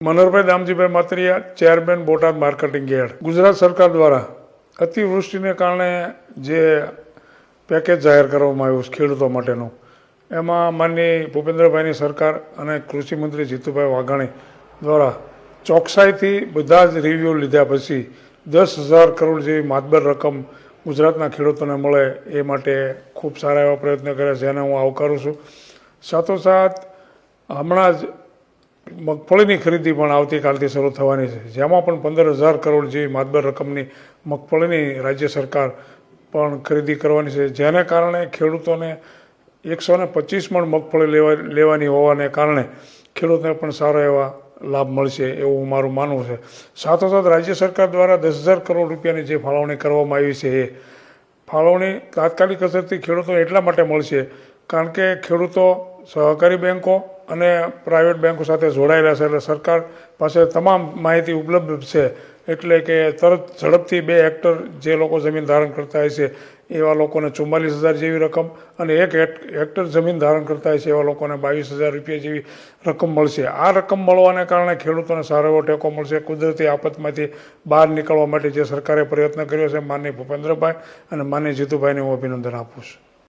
Manoharbhai Damjibhai Matariya chairman Botad marketing yard Gujarat સરકાર દ્વારા અતિવૃષ્ટિને કારણે જે પેકેજ જાહેર કરવામાં આવ્યું ખેડૂતો માટેનું, એમાં માનની ભૂપેન્દ્રભાઈની સરકાર અને કૃષિમંત્રી જીતુભાઈ વાઘાણી દ્વારા ચોકસાઈથી બધા જ રિવ્યૂ લીધા પછી દસ હજાર કરોડ જેવી માતબર રકમ ગુજરાતના ખેડૂતોને મળે એ માટે ખૂબ સારા એવા પ્રયત્ન કર્યા છે, જેને હું આવકારું છું. સાથોસાથ હમણાં જ મગફળીની ખરીદી પણ આવતીકાલથી શરૂ થવાની છે. જેમાં પણ પંદર હજાર કરોડ જેવી માતબર રકમની મગફળીની રાજ્ય સરકાર પણ ખરીદી કરવાની છે. જેને કારણે ખેડૂતોને એકસો ને પચીસ મણ મગફળી લેવા, લેવાની હોવાને કારણે ખેડૂતને પણ સારા એવા લાભ મળશે એવું મારું માનવું છે. સાથોસાથ રાજ્ય સરકાર દ્વારા દસ હજાર કરોડ રૂપિયાની જે ફાળવણી કરવામાં આવી છે એ ફાળવણી તાત્કાલિક અસરથી ખેડૂતો એટલા માટે મળશે કારણ કે ખેડૂતો સહકારી બેન્કો અને પ્રાઇવેટ બેન્કો સાથે જોડાયેલા છે એટલે સરકાર પાસે તમામ માહિતી ઉપલબ્ધ છે. એટલે કે તરત ઝડપથી બે હેક્ટર જે લોકો જમીન ધારણ કરતા હોય છે, એવા લોકોને ચુમ્માલીસ હજાર જેવી રકમ અને એક હેક્ટર જમીન ધારણ કરતા હોય છે, એવા લોકોને બાવીસ હજાર રૂપિયા જેવી રકમ મળશે. આ રકમ મળવાને કારણે ખેડૂતોને સારો એવો ટેકો મળશે. કુદરતી આફતમાંથી બહાર નીકળવા માટે જે સરકારે પ્રયત્ન કર્યો છે માનની ભૂપેન્દ્રભાઈ અને માનની જીતુભાઈને હું અભિનંદન આપું છું.